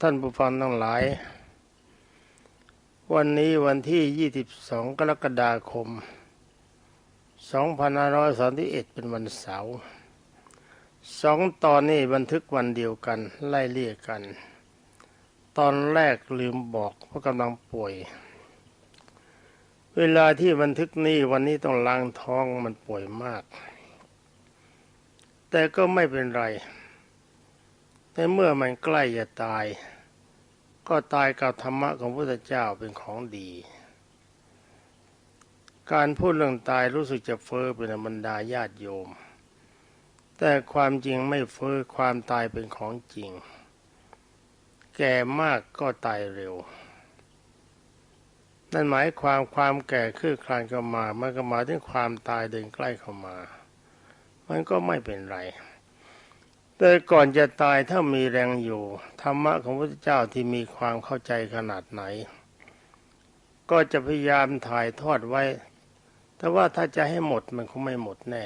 ท่านผู้ฟังทั้งหลาย วันนี้วันที่ 22 กรกฎาคม 2531 เป็นวันเสาร์สองตอนนี้บันทึกวันเดียวกัน ไล่เลี่ยกัน ตอนแรกลืมบอกเพราะกำลังป่วย เวลาที่บันทึกนี้วันนี้ต้องล้างท้องมันป่วยมาก แต่ก็ไม่เป็นไร ในเมื่อมันใกล้จะตาย ก็ตายกับธรรมะของพระพุทธเจ้าเป็นของดี การพูดเรื่องตายรู้สึกจะเฟ้อเป็นบรรดาญาติโยม แต่ความจริงไม่เฟ้อความตายเป็นของจริง แก่มากก็ตายเร็ว นั่นหมายความความแก่คืบคลานเข้ามามันก็หมายถึงความตายเดินใกล้เข้ามา มันก็ไม่เป็นไร แต่ก่อนจะตายถ้ามีแรงอยู่ ธรรมะของพระพุทธเจ้าที่มีความเข้าใจขนาดไหน ก็จะพยายามถ่ายทอดไว้ แต่ว่าถ้าจะให้หมดมันคงไม่หมดแน่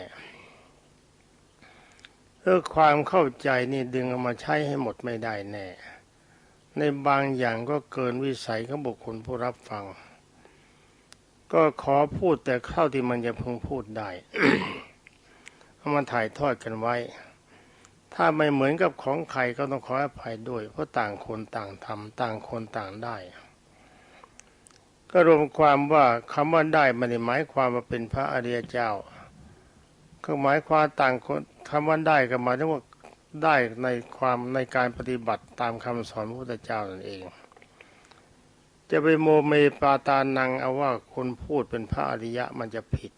เออความเข้าใจนี่ดึงเอามาใช้ให้หมดไม่ได้แน่ ในบางอย่างก็เกินวิสัยของบุคคลผู้รับฟัง ก็ขอพูดแต่เข้าที่มันจะพึงพูดได้ เอามาถ่ายทอดกันไว้ ถ้าไม่เหมือนกับของใครก็ต้องขออภัยด้วย เพราะต่างคนต่างทำต่างคนต่างได้ ก็รวมความว่าคำว่าได้ไม่ได้หมายความว่าเป็นพระอริยเจ้า ก็หมายความต่างคนคำว่าได้ก็หมายถึงว่าได้ในความในการปฏิบัติตามคำสอนพระพุทธเจ้านั่นเอง จะไปโมเมปาตานังเอาว่าคนพูดเป็นพระอริยะมันจะผิด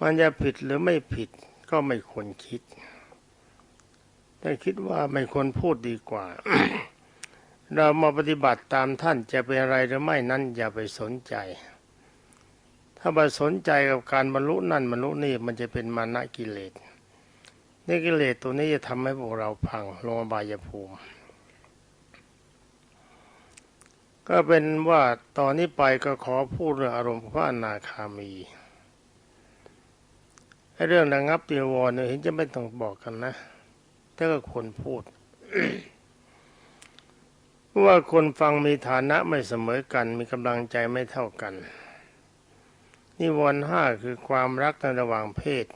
มันจะผิดหรือไม่ผิด ก็ไม่ควรคิด แต่คิดว่าไม่ควรพูดดีกว่า เรามาปฏิบัติตามท่านจะเป็นอะไรหรือไม่นั้นอย่าไปสนใจ ถ้าไปสนใจกับการบรรลุนั่นบรรลุนี่มันจะเป็นมานะกิเลสนี่กิเลสตัวนี้จะทำให้พวกเราพังลงอบายภูมิ ก็เป็นว่าตอนนี้ไปก็ขอพูดเรื่องอารมณ์พระอนาคามี เรื่องระงับตีวรเนี่ยเห็นจะไม่ต้องบอกกันนะถ้าก็คนพูดว่าคนฟังมีฐานะไม่เสมอกัน มีกำลังใจไม่เท่ากัน นิวรณ์ห้าคือความรักในระหว่างเพศ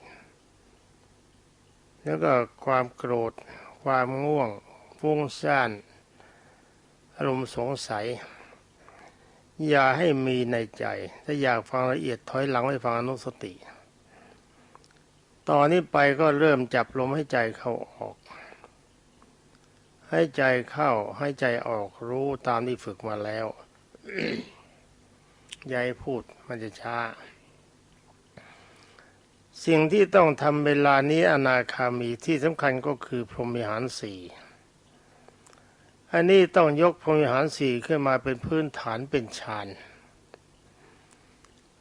แล้วก็ความโกรธ ความง่วงฟุ้งซ่านอารมณ์สงสัย อย่าให้มีในใจ ถ้าอยากฟังละเอียดถอยหลังไปฟังอนุสติ ตอนนี้ไปก็เริ่มจับลมให้ใจเข้าออก ให้ใจเข้าให้ใจออกรู้ตามที่ฝึกมาแล้วยายพูดมันจะช้า สิ่งที่ต้องทำเวลานี้อนาคามีที่สำคัญก็คือพรหมิหารสี่อันนี้ต้องยกพรหมิหารสี่ขึ้นมาเป็นพื้นฐานเป็นฌาน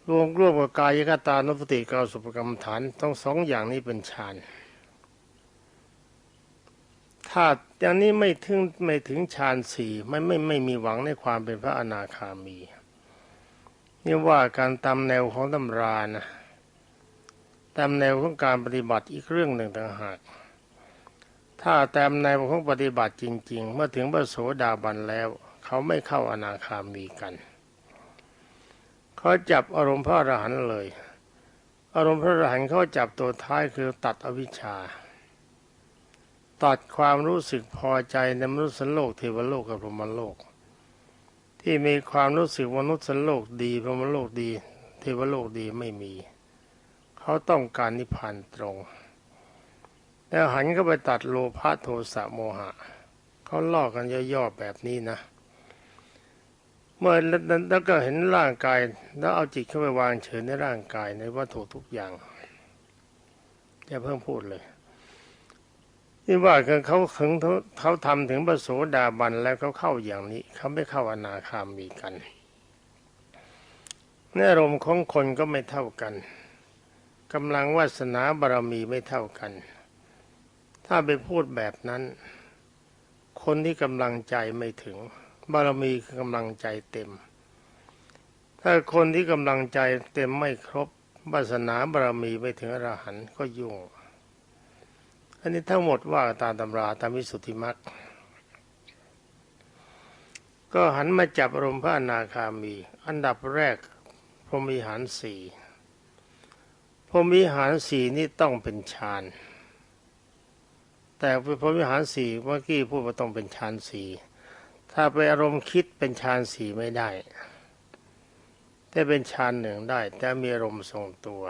รวมรวมกับกายกตานุสติกาสุปกรรมฐานต้องสองอย่างนี้เป็นฌานถ้าอย่างนี้ไม่ถึงไม่ถึงฌานสี่ไม่ไม่ไม่มีหวังในความเป็นพระอนาคามีนี่ว่าการตามแนวของตำรานะตามแนวของการปฏิบัติอีกเรื่องหนึ่งต่างหาก ถ้าตามแนวของปฏิบัติจริง ๆ เมื่อถึงพระโสดาบันแล้ว เขาไม่เข้าอนาคามีกัน เขาจับอารมณ์พระอรหันต์เลย อารมณ์พระอรหันต์เขาจับตัวท้ายคือตัดอวิชชา ตัดความรู้สึกพอใจในมนุษย์โลกเทวโลกกับพรหมโลก ที่มีความรู้สึกมนุษย์โลกดีพรหมโลกดี เทวโลกดีไม่มี เขาต้องการนิพพานตรง แล้วหันก็ไปตัดโลภะโทสะโมหะ เขาลอกกันย่อๆแบบนี้นะ เมื่อแล้วก็เห็นร่างกาย แล้วเอาจิตเข้าไปวางเฉยในร่างกายในวัตถุทุกอย่างอย่าเพิ่งพูดเลยนี่ว่าเขาถึงเขาทำถึงพระโสดาบันแล้วเขาเข้าอย่างนี้เขาไม่เข้าอนาคามีกันในอารมณ์ของคนก็ไม่เท่ากันกำลังวาสนาบารมีไม่เท่ากัน ถ้าไปพูดแบบนั้น คนที่กำลังใจไม่ถึง บารมีคือกำลังใจเต็ม ถ้าคนที่กำลังใจเต็มไม่ครบวาสนาบารมีไม่ถึงอรหันต์ก็ยุ่ง อันนี้ทั้งหมดว่าตามตำราตามวิสุทธิมรรคก็หันมาจับอารมณ์พระอนาคามี อันดับแรกพรหมวิหารสี่พรหมวิหารสี่นี่ต้องเป็นฌานแต่พรหมวิหารสี่เมื่อกี้พูดว่าต้องเป็นฌานสี่ ถ้าไปอารมณ์คิดเป็นฌานสี่ไม่ได้ แต่เป็นฌานหนึ่งได้ แต่มีอารมณ์ทรงตัว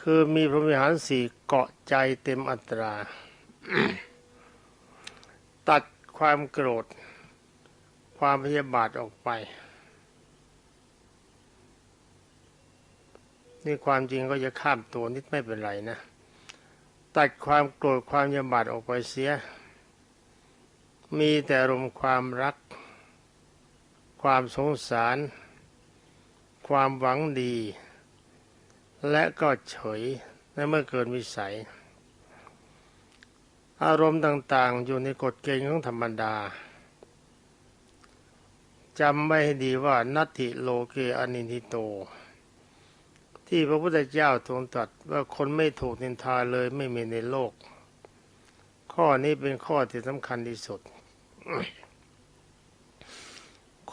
คือมีพรหมวิหารสี่เกาะใจเต็มอัตรา ตัดความโกรธ ความพยาบาทออกไป นี่ความจริงก็จะข้ามตัวนิดไม่เป็นไรนะ ตัดความโกรธความพยาบาทออกไปเสีย มีแต่รมความรัก ความสงสาร ความหวังดี และก็เฉยในเมื่อเกินวิสัย อารมณ์ต่างๆ อยู่ในกฎเกณฑ์ของธรรมดาจำไว้ให้ดีว่านัตติโลเกอนินทิโต ที่พระพุทธเจ้าทรงตรัสว่าคนไม่ถูกนินทาเลยไม่มีในโลก ข้อนี้เป็นข้อที่สำคัญที่สุด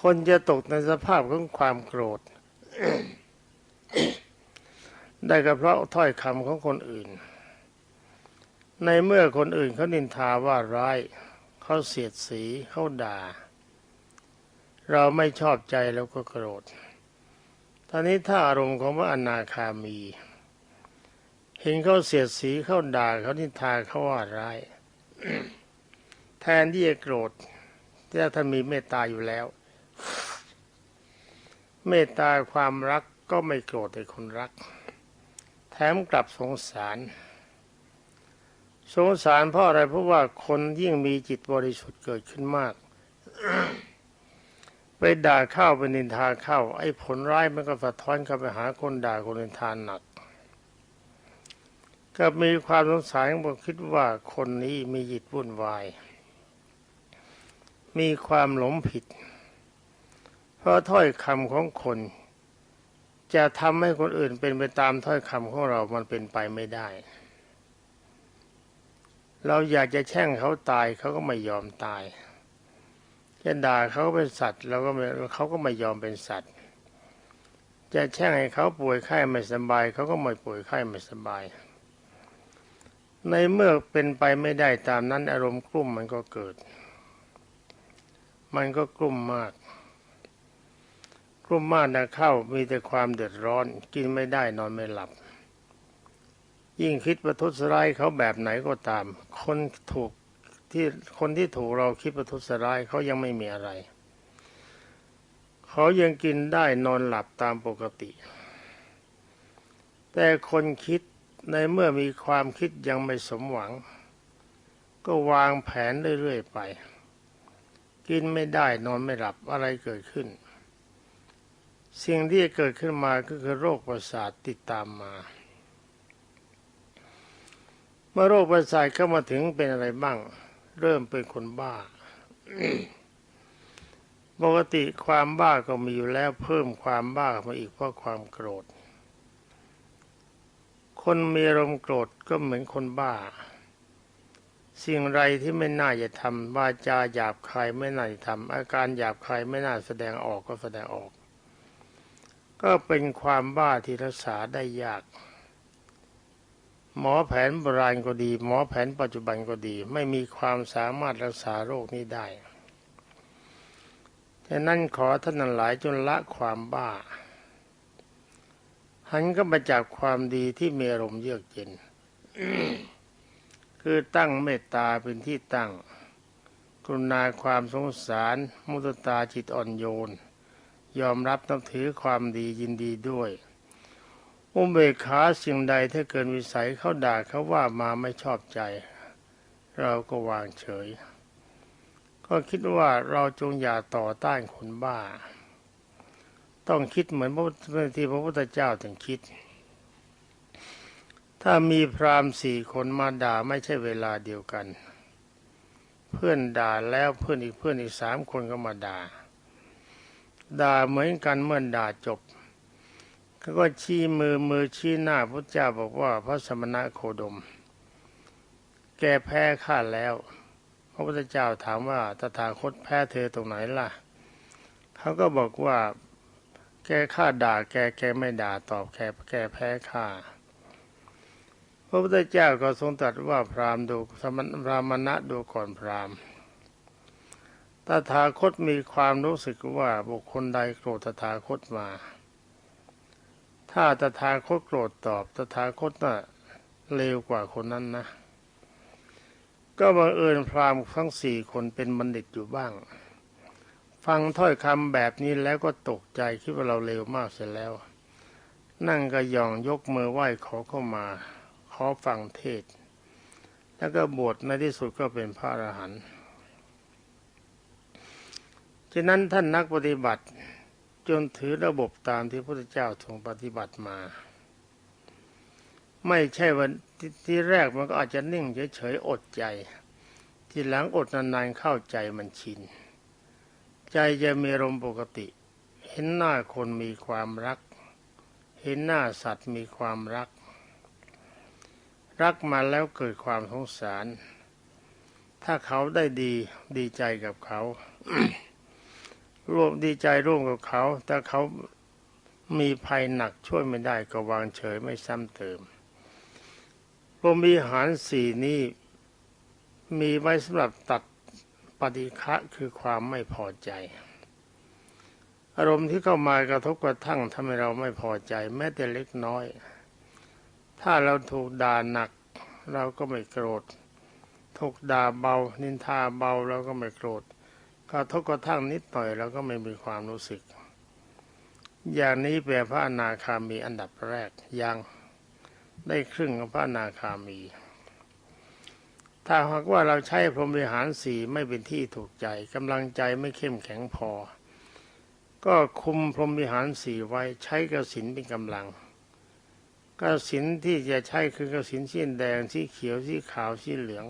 คนจะตกในสภาพของความโกรธ ได้ก็เพราะถ้อยคำของคนอื่น ในเมื่อคนอื่นเขานินทาว่าร้ายเขาเสียดสีเขาด่า เราไม่ชอบใจแล้วก็โกรธตอนนี้ถ้าอารมณ์ของพระอนาคามี เห็นเขาเสียดสีเขาด่าเขานินทาเขาว่าร้าย แทนที่จะโกรธถ้าท่านมีเมตตาอยู่แล้ว เมตตาความรักก็ไม่โกรธในคนรัก แถมกลับสงสาร สงสารเพราะอะไรเพราะว่าคนยิ่งมีจิตบริสุทธิ์เกิดขึ้นมาก ไปด่าเข้าไปนินทาเข้า ไอ้ผลร้ายมันก็สะท้อนเข้าไปหาคนด่าคนนินทานหนัก ก็มีความสงสารบอกคิดว่าคนนี้มีจิตวุ่นวาย มีความหลงผิด เพราะถ้อยคำของคน จะทำให้คนอื่นเป็นไปตามถ้อยคำของเรามันเป็นไปไม่ได้ เราอยากจะแช่งเขาตายเขาก็ไม่ยอมตายจะด่าเขาเป็นสัตว์เราก็ไม่เขาก็ไม่ยอมเป็นสัตว์ จะแช่งให้เขาป่วยไข้ไม่สบายเขาก็ไม่ป่วยไข้ไม่สบาย ในเมื่อเป็นไปไม่ได้ตามนั้นอารมณ์กลุ่มมันก็เกิด มันก็กลุ่มมาก กลุ่มมากนะเข้ามีแต่ความเดือดร้อน กินไม่ได้นอนไม่หลับ ยิ่งคิดประทุษร้ายเขาแบบไหนก็ตาม คนถูกที่คนที่ถูกเราคิดประทุษร้ายเขายังไม่มีอะไร เขายังกินได้นอนหลับตามปกติ แต่คนคิดในเมื่อมีความคิดยังไม่สมหวัง ก็วางแผนเรื่อยๆไป กินไม่ได้นอนไม่หลับอะไรเกิดขึ้น สิ่งที่เกิดขึ้นมาก็คือโรคประสาทติดตามมา เมื่อโรคประสาทเข้ามาถึงเป็นอะไรบ้าง เริ่มเป็นคนบ้าปกติความบ้าก็มีอยู่แล้วเพิ่มความบ้ามาอีกเพราะความโกรธ คนมีอารมณ์โกรธก็เหมือนคนบ้า สิ่งไรที่ไม่น่าจะทำวาจาหยาบคายไม่น่าจะทำอาการหยาบคายไม่น่าแสดงออกก็แสดงออก ก็เป็นความบ้าที่รักษาได้ยาก หมอแผนโบราณก็ดี หมอแผนปัจจุบันก็ดี ไม่มีความสามารถรักษาโรคนี้ได้ฉะนั้นขอท่านหลายจนละความบ้า หันก็มาจากความดีที่มีอารมณ์เยือกเย็น คือตั้งเมตตาเป็นที่ตั้ง กรุณาความสงสาร มุตตาจิตอ่อนโยน ยอมรับนับถือความดียินดีด้วย อุเบกขาสิ่งใดถ้าเกินวิสัยเขาด่าเขาว่ามาไม่ชอบใจ เราก็วางเฉย ก็คิดว่าเราจงอย่าต่อต้านคนบ้า ต้องคิดเหมือนพระที่พระพุทธเจ้าถึงคิด ถ้ามีพราหมณ์สี่คนมาด่าไม่ใช่เวลาเดียวกัน เพื่อนด่าแล้วเพื่อนอีกเพื่อนอีกสามคนก็มาด่า ด่าเหมือนกันเมื่อด่าจบเขาก็ชี้มือมือชี้หน้าพระเจ้าบอกว่าพระสมณะโคดม แกแพ้ข้าแล้ว พระพุทธเจ้าถามว่าตถาคตแพ้เธอตรงไหนล่ะ เขาก็บอกว่า แกข้าด่าแกแกไม่ด่าตอบแกแกแพ้ข้า ระพุทธเจ้าก็ทรงตรัสว่าพราหมณ์ดูสมณพราหมณะดูก่อนพราหมณ์ตถาคตมีความรู้สึกว่าบุคคลใดโกรธตถาคตมา ถ้าตถาคตโกรธตอบตถาคตน่ะเลวกว่าคนนั้นนะ ก็บังเอิญพราหมณ์ทั้งสี่คนเป็นบัณฑิตอยู่บ้าง ฟังถ้อยคำแบบนี้แล้วก็ตกใจคิดว่าเราเลวมากเสียแล้ว นั่งกระยองยกมือไหว้ขอเข้ามา ขอฟังเทศ แล้วก็บวชในที่สุดก็เป็นพระอรหันต์ฉะนั้นท่านนักปฏิบัติจนถือระบบตามที่พระพุทธเจ้าทรงปฏิบัติมา ไม่ใช่วันทที่แรกมันก็อาจจะนิ่งเฉยๆอดใจ ที่หลังอดนานๆเข้าใจมันชิน ใจจะมีอารมณ์ปกติ เห็นหน้าคนมีความรัก เห็นหน้าสัตว์มีความรัก รักมาแล้วเกิดความสงสาร ถ้าเขาได้ดีดีใจกับเขา ร่วมดีใจร่วมกับเขาแต่เขามีภัยหนักช่วยไม่ได้ก็วางเฉยไม่ซ้ำเติมพรหมีหารสี่นี้มีไว้สำหรับตัดปฏิฆะคือความไม่พอใจ อารมณ์ที่เข้ามากระทบกระทั่งทำให้เราไม่พอใจแม้แต่เล็กน้อย ถ้าเราถูกด่าหนัก เราก็ไม่โกรธ ถูกด่าเบา นินทาเบาเราก็ไม่โกรธกระทบกระทั่งนิดหน่อยเราก็ไม่มีความรู้สึก อย่างนี้แปลพระอนาคามีอันดับแรกยังได้ครึ่งของพระอนาคามี ถ้าหากว่าเราใช้พรหมวิหารสีไม่เป็นที่ถูกใจกำลังใจไม่เข้มแข็งพอ ก็คุมพรหมวิหารสีไว้ใช้กสินเป็นกำลัง กสินที่จะใช้คือกสินสีแดงสีเขียวสีขาวสีเหลือง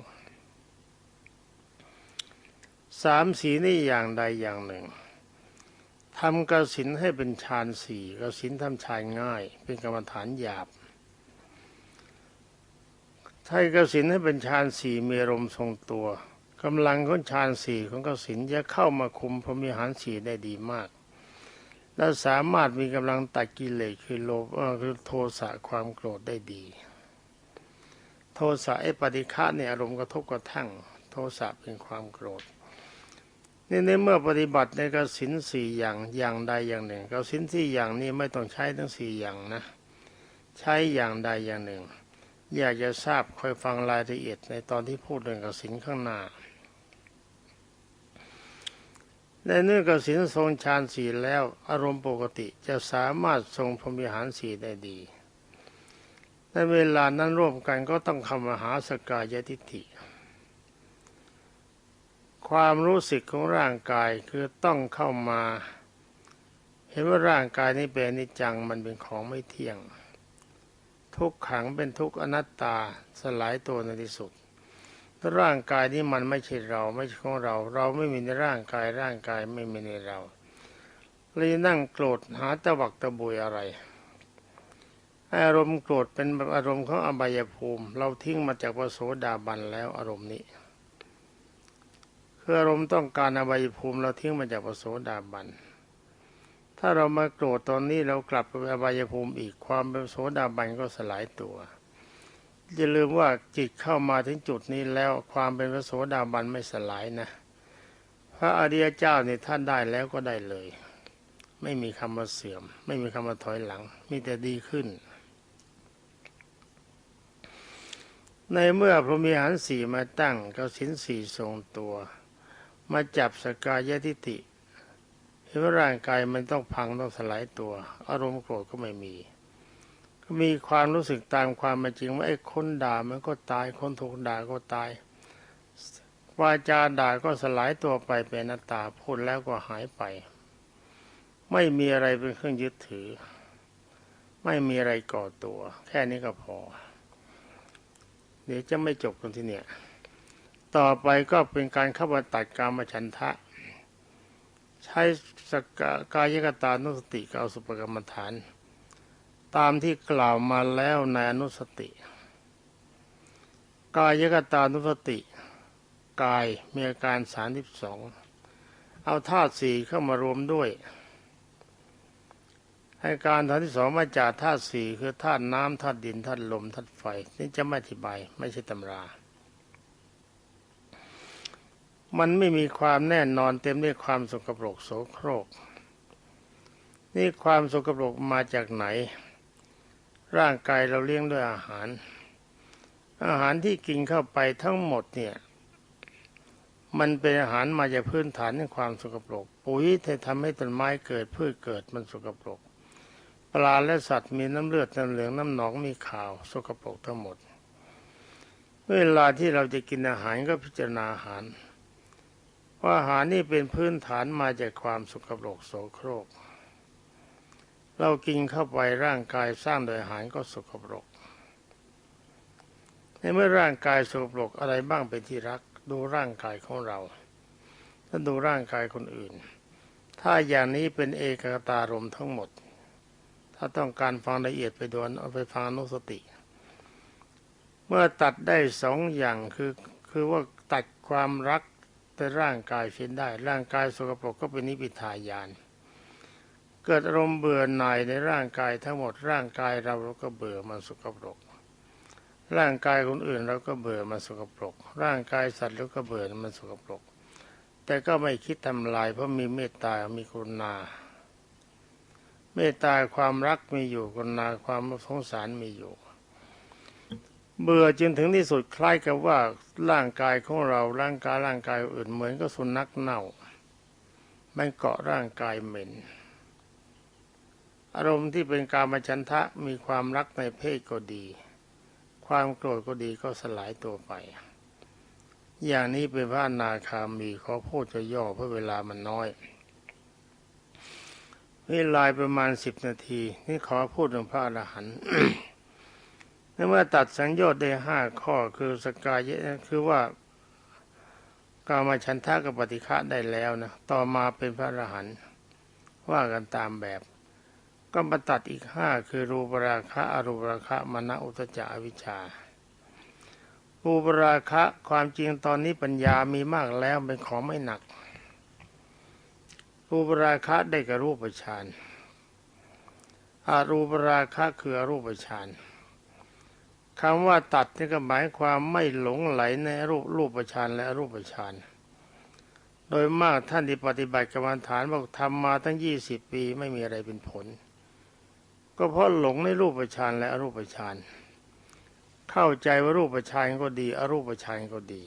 สามสีนี่อย่างใดอย่างหนึ่งทำกสินให้เป็นฌานสี่กสินทำฌานง่าย เป็นกรรมฐานหยาบใช้กสินให้เป็นฌานสี่มีอารมทรงตัวกำลังของฌานสี่ของกสินจะเข้ามาคุมพรมิหารสี่ได้ดีมาก และสามารถมีกำลังตัดกิเลสคือโลภคือโทสะความโกรธได้ดี โทสะไอปฏิฆะเนี่ยอารมณ์กระทบกระทั่ง โทสะเป็นความโกรธนี่ในเมื่อปฏิบัติในกสินสี่อย่างอย่างใดอย่างหนึ่งกสินสี่อย่างนี้ไม่ต้องใช้ทั้งสี่อย่างนะ ใช้อย่างใดอย่างหนึ่ง อยากจะทราบคอยฟังรายละเอียดในตอนที่พูดเรื่องกสินข้างหน้า ในเนื่องกสินทรงฌานสี่แล้ว อารมณ์ปกติจะสามารถทรงพรมิหารสี่ได้ดีในเวลานั้นร่วมกันก็ต้องคำมหาสกายทิฏฐิ ความรู้สึกของร่างกายคือต้องเข้ามา เห็นว่าร่างกายนี้เป็นนิจังมันเป็นของไม่เที่ยง ทุกขังเป็นทุกอนัตตาสลายตัวในที่สุด ร่างกายนี้มันไม่ใช่เรา ไม่ใช่ของเรา เราไม่มีในร่างกายร่างกายไม่มีในเราเลยนั่งโกรธหาตะวักตะบุยอะไร อารมณ์โกรธเป็นอารมณ์ของอบายภูมิ เราทิ้งมาจากพระโสดาบันแล้วอารมณ์นี้คืออารมณ์ต้องการอบายภูมิเราทิ้งมาจากปโสดาบัน ถ้าเรามาโกรธตอนนี้เรากลับไปอบายภูมิอีกความเป็นโสดาบันก็สลายตัว อย่าลืมว่าจิตเข้ามาถึงจุดนี้แล้วความเป็นพระโสดาบันไม่สลายนะ พระอริยเจ้าเนี่ยท่านได้แล้วก็ได้เลย ไม่มีคำว่าเสื่อม ไม่มีคำว่าถอยหลัง มีแต่ดีขึ้น ในเมื่อพระมีหารสี่มาตั้งกับสินสี่ทรงตัว มาจับสกายทิฏฐิเห็นว่าร่างกายมันต้องพังต้องสลายตัว อารมณ์โกรธก็ไม่มี มีความรู้สึกตามความเป็นจริงว่าไอ้คนด่ามันก็ตาย คนถูกด่าก็ตายวาจาด่าก็สลายตัวไปเป็นนัตตาพูดแล้วก็หายไป ไม่มีอะไรเป็นเครื่องยึดถือ ไม่มีอะไรก่อตัว แค่นี้ก็พอ เดี๋ยวจะไม่จบตรงที่เนี่ย ต่อไปก็เป็นการเข้ามาตัดกามฉันทะ ใช้สกกายกตานุสติกับสุปกรรมฐาน ตามที่กล่าวมาแล้วในอนุสติ กายกตานุสติ กายมีอาการสามสิบสองเอาธาตุสี่เข้ามารวมด้วยให้การฐานที่สองมาจากธาตุสี่คือธาตุน้ำธาตุดินธาตุลมธาตุไฟนี่จะไม่อธิบายไม่ใช่ตำรา มันไม่มีความแน่นอนเต็มด้วยความสกปรกโสโครก นี่ความสกปรกมาจากไหน ร่างกายเราเลี้ยงด้วยอาหาร อาหารที่กินเข้าไปทั้งหมดเนี่ยมันเป็นอาหารมาจากพื้นฐานของความสกปรก ปุ๋ยที่ทำให้ต้นไม้เกิดพืชเกิดมันสกปรก ปลาและสัตว์มีน้ำเลือดน้ำเหลืองน้ำหนองมีข่าวสกปรกทั้งหมด เวลาที่เราจะกินอาหารก็พิจารณาอาหารว่าอาหารนี่เป็นพื้นฐานมาจากความสกปรกโสโครก เรากินเข้าไปร่างกายสร้างโดยอาหารก็สกปรก ในเมื่อร่างกายสกปรกอะไรบ้างเป็นที่รัก ดูร่างกายของเราถ้าดูร่างกายคนอื่น ถ้าอย่างนี้เป็นเอกตารมทั้งหมด ถ้าต้องการฟังละเอียดไปดวนเอาไปฟังนุสติ เมื่อตัดได้สองอย่างคือคือว่าตัดความรักแต่ร่างกายเช่นได้ ร่างกายสกปรกก็เป็นนิพพิทายาน เกิดอารมณ์เบื่อหน่ายในร่างกายทั้งหมดร่างกายเราเราก็เบื่อมันสกปรก ร่างกายคนอื่นเราก็เบื่อมันสกปรก ร่างกายสัตว์เราก็เบื่อมันสกปรก แต่ก็ไม่คิดทำลายเพราะมีเมตตา มีกรุณา เมตตาความรักมีอยู่กรุณาความสงสารมีอยู่ เบื่อจนถึงที่สุดคล้ายกับว่าร่างกายของเราร่างกายร่างกายอื่นเหมือนกับสุนัขเน่ามันเกาะร่างกายเหม็น อารมณ์ที่เป็นการมฉันทะมีความรักในเพศก็ดี ความโกรธก็ดีก็สลายตัวไป อย่างนี้เป็นพระนาคามีขอพูดจะย่อเพราะเวลามันน้อยเวลาประมาณสิบนาที นี่ขอพูดถึงพระอรหันต์เมื่อตัดสังโยชน์ได้ห้าข้อคือสกายะคือว่ากามาฉันทะกับปฏิฆะได้แล้วนะต่อมาเป็นพระอรหันต์ว่ากันตามแบบ ก็มาตัดอีกห้าคือรูปราคะอรูปราคะมณอุตจาวิชารูปราคะความจริงตอนนี้ปัญญามีมากแล้วเป็นของไม่หนักรูปราคะได้กับรูปฌานอารูปราคะคืออรูปฌานคำว่าตัดนี่ก็หมายความไม่หลงไหลในรูปรูปฌานและรูปฌานโดยมากท่านที่ปฏิบัติกรรมฐานบอกทำมาตั้งยี่สิบปีไม่มีอะไรเป็นผล ก็เพราะหลงในรูปฌานและอรูปฌานเข้าใจว่ารูปฌานก็ดี อรูปฌานก็ดี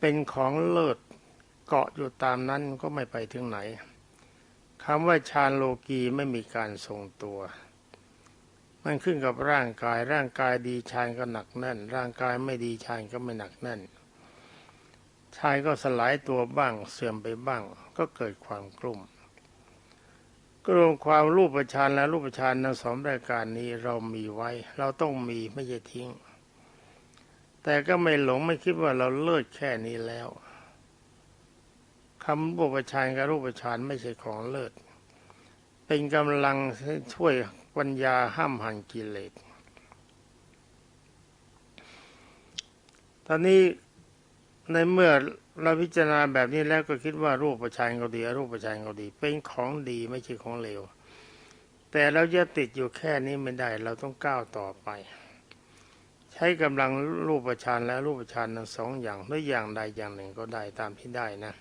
เป็นของเลิศเกาะอยู่ตามนั้นก็ไม่ไปถึงไหนคำว่าฌานโลกีไม่มีการทรงตัว มันขึ้นกับร่างกาย ร่างกายดีฌานก็หนักแน่น ร่างกายไม่ดีฌานก็ไม่หนักแน่นฌานก็สลายตัวบ้างเสื่อมไปบ้างก็เกิดความกลุ่ม ก็รวมความรูปฌานและรูปฌานทั้งสองรายการนี้เรามีไว้ เราต้องมีไม่ใช่ทิ้ง แต่ก็ไม่หลงไม่คิดว่าเราเลิศแค่นี้แล้วคำรูปฌานกับรูปฌานไม่ใช่ของเลิศเป็นกำลังช่วยปัญญาห้ามหันกิเลสตอนนี้ในเมื่อ เราพิจารณาแบบนี้แล้วก็คิดว่ารูปฌานก็ดีรูปฌานก็ดี เป็นของดีไม่ใช่ของเลว แต่เราจะติดอยู่แค่นี้ไม่ได้ เราต้องก้าวต่อไป ใช้กำลังรูปฌานและรูปฌานทั้งสองอย่างหรืออย่างใดอย่างหนึ่งก็ได้ตามที่ได้นะ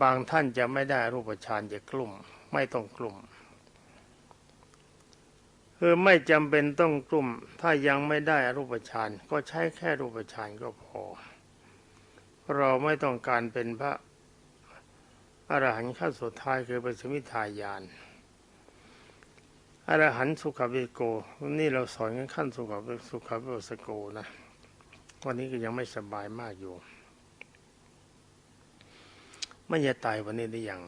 บางท่านจะไม่ได้รูปฌานจะกลุ่ม ไม่ต้องกลุ่มคือไม่จำเป็นต้องกลุ่ม ถ้ายังไม่ได้รูปฌานก็ใช้แค่รูปฌานก็พอ เราไม่ต้องการเป็นพระอรหันต์ขั้นสุดท้ายคือเป็นสมิทายานอรหันต์สุขวิโก นี่เราสอนกันขั้นสุขวิสุขวิโสโกนะ วันนี้ก็ยังไม่สบายมากอยู่ ไม่จะตายวันนี้ได้ยัง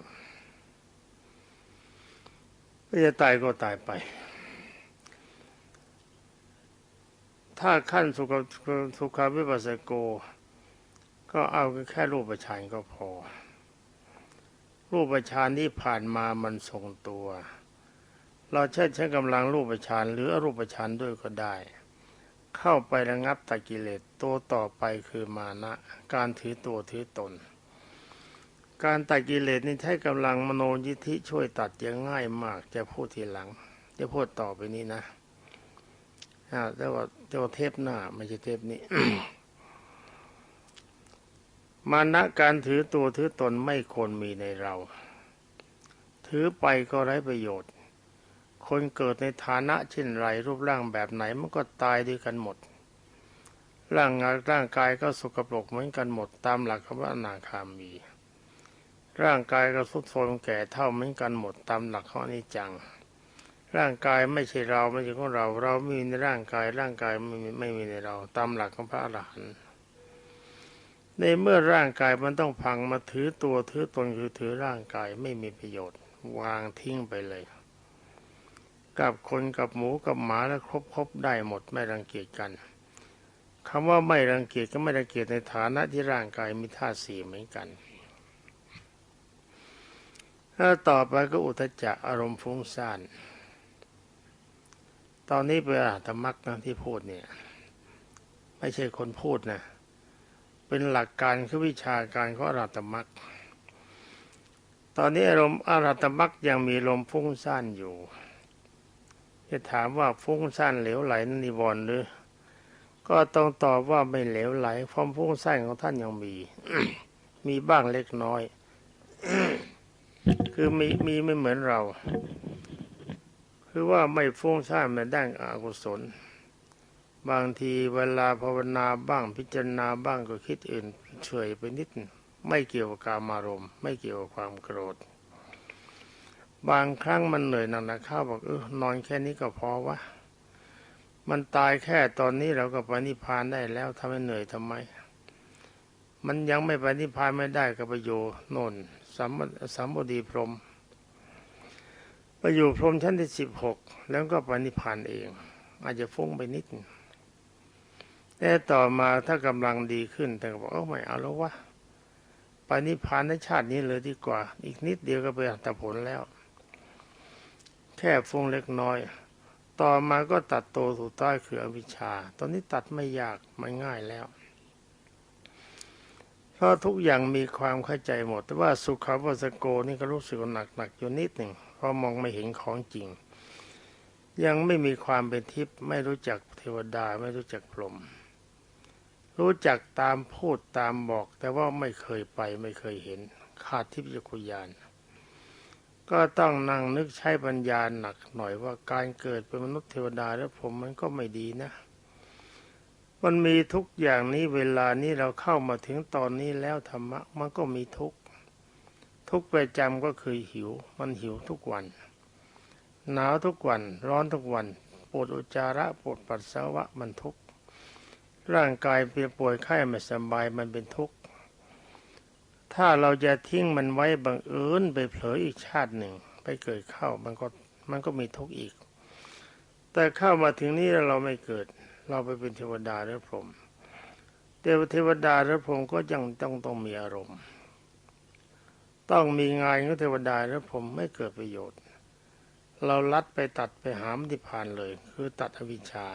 ไม่จะตายก็ตายไป ถ้าขั้นสุขสุขาวิปัสสโก ก็เอาแค่รูปฌานก็พอ รูปฌานที่ผ่านมามันทรงตัว เราใช้ใช้กำลังรูปฌานหรืออรูปฌานด้วยก็ได้ เข้าไประงับตะกิเลสตัวต่อไปคือมานะ การถือตัวถือตน การตัดกิเลสนี่ใช้กำลังมโนยิทธิช่วยตัดย่างง่ายมาก จะพูดทีหลัง จะพูดต่อไปนี้นะอ่าแต่ว่าแต่ว่าเทปหน้าไม่ใช่เทปนี้ มานะการถือตัวถือตนไม่ควรมีในเรา ถือไปก็ไร้ประโยชน์ คนเกิดในฐานะเช่นไรรูปร่างแบบไหนมันก็ตายด้วยกันหมด ร่างกายร่างกายก็สกปรกเหมือนกันหมดตามหลักคำว่าอนาคามี ร่างกายก็ทรุดโทรมแก่เท่าเหมือนกันหมดตามหลักของอนิจจัง ร่างกายไม่ใช่เราไม่ใช่ของเรา เราไม่มีในร่างกายร่างกายไม่มีไม่มีในเรา ตามหลักของพระอรหันต์ ในเมื่อร่างกายมันต้องพังมาถือตัวถือตนคือถือร่างกายไม่มีประโยชน์ วางทิ้งไปเลย กับคนกับหมูกับหมาแล้วครบครบได้หมดไม่รังเกียจกันคำว่าไม่รังเกียจก็ไม่รังเกียจในฐานะที่ร่างกายมีธาตุสี่เหมือนกันแล้วต่อไปก็อุทจจะอารมณ์ฟุ้งซ่าน ตอนนี้เป็นอรหัตมรรคนะที่พูดเนี่ย ไม่ใช่คนพูดนะ เป็นหลักการคือวิชาการของอรหัตมรรคตอนนี้อารมณ์อรหัตมรรคยังมีลมฟุ้งซ่านอยู่ จะถามว่าฟุ้งซ่านเหลวไหลนั่นนิวรณ์หรือ ก็ต้องตอบว่าไม่เหลวไหลความฟุ้งซ่านของท่านยังมี มีบ้างเล็กน้อย คือมีมีไม่เหมือนเรา คือว่าไม่ฟุ้งซ่านในด้านอากุศล บางทีเวลาภาวนาบ้างพิจารณาบ้างก็คิดอื่นเฉยไปนิด ไม่เกี่ยวกับการมารมณ์ ไม่เกี่ยวกับความโกรธ บางครั้งมันเหนื่อยหนักนะข้าวบอกเออนอนแค่นี้ก็พอวะมันตายแค่ตอนนี้เราก็ไปนิพพานได้แล้วทำไมเหนื่อยทำไม มันยังไม่ไปนิพพานไม่ได้ก็ไปอยู่โน่นสัมสัมบดีพรมไปอยู่พรมชั้นที่สิบหกแล้วก็ไปนิพพานเอง อาจจะฟุ้งไปนิด แต่ต่อมาถ้ากำลังดีขึ้นแต่ก็บอกเออไม่เอาแล้ววะไปนิพานในชาตินี้เลยดีกว่า อีกนิดเดียวก็ไปอัตผลแล้ว แค่ฟุ้งเล็กน้อย ต่อมาก็ตัดโตถูกใต้คืออวิชชา ตอนนี้ตัดไม่ยากมันง่ายแล้วเพราะทุกอย่างมีความเข้าใจหมด แต่ว่าสุขาวสโกนี่ก็รู้สึกหนักหนักอยู่นิดหนึ่งเพราะมองไม่เห็นของจริง ยังไม่มีความเป็นทิพย์ไม่รู้จักเทวดาไม่รู้จักพรหม รู้จักตามพูดตามบอก แต่ว่าไม่เคยไปไม่เคยเห็น ขาดทิพยคุยาน ก็ต้องนั่งนึกใช้ปัญญาหนักหน่อยว่าการเกิดเป็นมนุษย์เทวดาแล้วผมมันก็ไม่ดีนะ มันมีทุกอย่างนี้เวลานี้เราเข้ามาถึงตอนนี้แล้วธรรมะมันก็มีทุกทุกประจำก็คือหิว มันหิวทุกวัน หนาวทุกวัน ร้อนทุกวันปวดอุจจาระปวดปัสสาวะมันทุก ร่างกายเปียป่วยไข้ไม่สบายมันเป็นทุกข์ ถ้าเราจะทิ้งมันไว้บังเอิญไปเผลออีกชาติหนึ่ง ไปเกิดเข้ามันก็มันก็มีทุกข์อีก แต่เข้ามาถึงนี้แล้วเราไม่เกิด เราไปเป็นเทวดาหรือพรหมแต่เทวดาหรือพรหมก็ยังต้องต้องมีอารมณ์ ต้องมีงานของเทวดาหรือพรหมไม่เกิดประโยชน์ เราลัดไปตัดไปหามที่ผ่านเลย คือตัดอวิชชา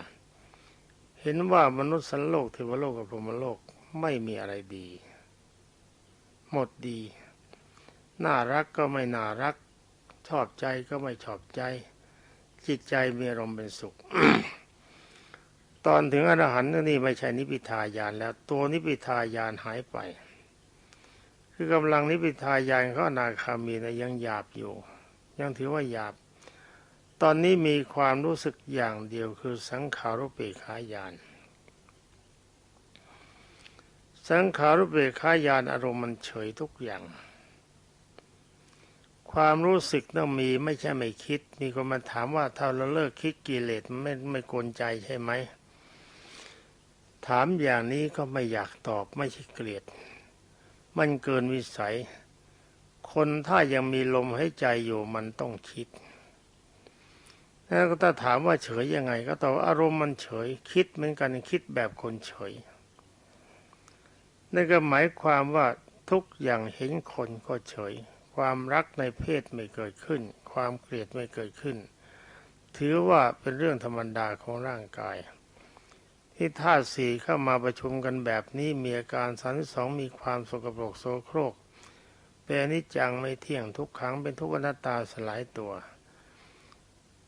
เห็นว่ามนุษย์สันโลกเทวโลกกับพรหมโลกไม่มีอะไรดี หมดดี น่ารักก็ไม่น่ารัก ชอบใจก็ไม่ชอบใจ จิตใจมีอารมณ์เป็นสุข ตอนถึงอรหันต์นี่ไม่ใช่นิพพิทายานแล้วตัวนิพพิทายานหายไป คือกำลังนิพพิทายานเขาอนาคามีนะยังหยาบอยู่ ยังถือว่าหยาบ อนนี้มีความรู้สึกอย่างเดียวคือสังขารุปเปขายาน สังขารุปเปขายานอารมณ์มันเฉยทุกอย่าง ความรู้สึกต้องมีไม่ใช่ไม่คิด มีคนมาถามว่าถ้าเราเลิกคิดกิเลสไม่ไม่กวนใจใช่ไหม ถามอย่างนี้ก็ไม่อยากตอบไม่ใช่เกลียด มันเกินวิสัย คนถ้ายังมีลมหายใจอยู่มันต้องคิด แล้วก็ถ้าถามว่าเฉยยังไง ก็ตอบอารมณ์มันเฉย คิดเหมือนกันคิดแบบคนเฉยนั่นก็หมายความว่าทุกอย่างเห็นคนก็เฉย ความรักในเพศไม่เกิดขึ้น ความเกลียดไม่เกิดขึ้น ถือว่าเป็นเรื่องธรรมดาของร่างกาย ที่ธาตุสี่เข้ามาประชุมกันแบบนี้มีอาการสามสองมีความสกปรกโสโครกเป็นนิจจังไม่เที่ยงทุกขังเป็นทุกอนัตตาสลายตัว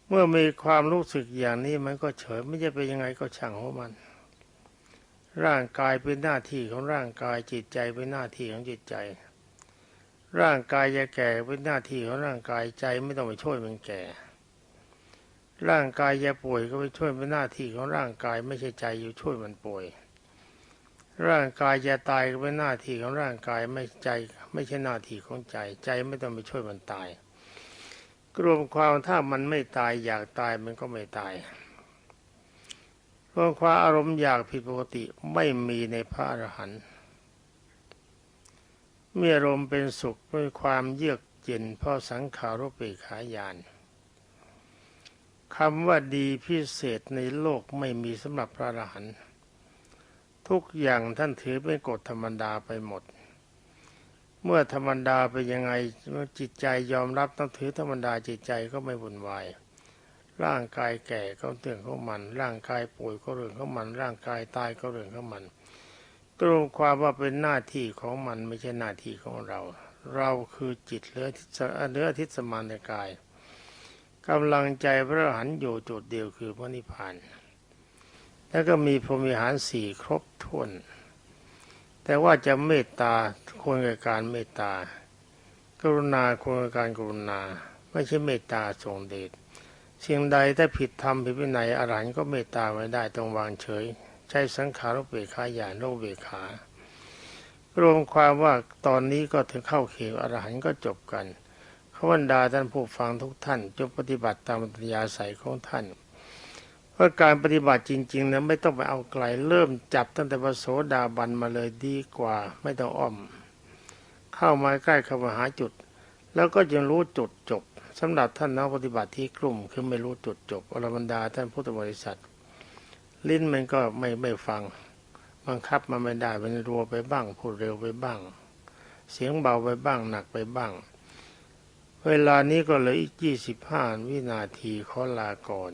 เมื่อมีความรู้สึกอย่างนี้มันก็เฉยไม่จะเป็นยังไงก็ช่างของมัน ร่างกายเป็นหน้าที่ของร่างกายจิตใจเป็นหน้าที่ของจิตใจ ร่างกายจะแก่เป็นหน้าที่ของร่างกายใจไม่ต้องไปช่วยมันแก่ ร่างกายจะป่วยก็ไปช่วยเป็นหน้าที่ของร่างกายไม่ใช่ใจอยู่ช่วยมันป่วย ร่างกายจะตายก็เป็นหน้าที่ของร่างกายไม่ใจ ไม่ใช่หน้าที่ของใจ ใจไม่ต้องไปช่วยมันตาย รวมความถ้ามันไม่ตายอยากตายมันก็ไม่ตายรวมความอารมณ์อยากผิดปกติไม่มีในพระอรหันต์เมื่ออารมณ์เป็นสุขด้วยความเยือกเย็นเพราะสังขารุปเปกขายานคำว่าดีพิเศษในโลกไม่มีสำหรับพระอรหันต์ทุกอย่างท่านถือเป็นกฎธรรมดาไปหมด เมื่อธรรมดาไปยังไงเมื่อจิตใจยอมรับต้องถือธรรมดาจิตใจก็ไม่วุ่นวาย ร่างกายแก่ก็เรื่องของมัน ร่างกายป่วยก็เรื่องของมัน ร่างกายตายก็เรื่องของมันตรงความว่าเป็นหน้าที่ของมันไม่ใช่หน้าที่ของเรา เราคือจิตเลือทิศเนื้อทิศสมานในกายกำลังใจพระหันอยู่จุดเดียวคือพระนิพพาน แล้วก็มีพรหมิหารสี่ครบถ้วน แต่ว่าจะเมตตาควรกับการเมตตา กรุณาควรกับการกรุณา ไม่ใช่เมตตาทรงเดชสิ่งใดถ้าผิดธรรมผิดวินัยอรหันต์ก็เมตตาไม่ได้ต้องวางเฉย ใช้สังขารเบกขาอย่างโลเบกขารวมความว่าตอนนี้ก็ถึงเข้าเขตอรหันต์ก็จบกันขวันดาท่านผู้ฟังทุกท่านจงปฏิบัติตามปัญญาใสของท่าน เพราะการปฏิบัติจริงๆนะไม่ต้องไปเอาไกลเริ่มจับตั้งแต่พระโสดาบันมาเลยดีกว่า ไม่ต้องอ้อม เข้ามาใกล้เข้ามาหาจุด แล้วก็ยังรู้จุดจบสำหรับท่านนักปฏิบัติที่กลุ่มคือไม่รู้จุดจบอรบรรดาท่านพุทธบริษัท ลิ้นมันก็ไม่ไม่ฟังบังคับมันไม่ได้มันรัวไปบ้างพูดเร็วไปบ้าง เสียงเบาไปบ้างหนักไปบ้าง เวลานี้ก็เหลืออีกยี่สิบห้าวินาทีขอลาก่อน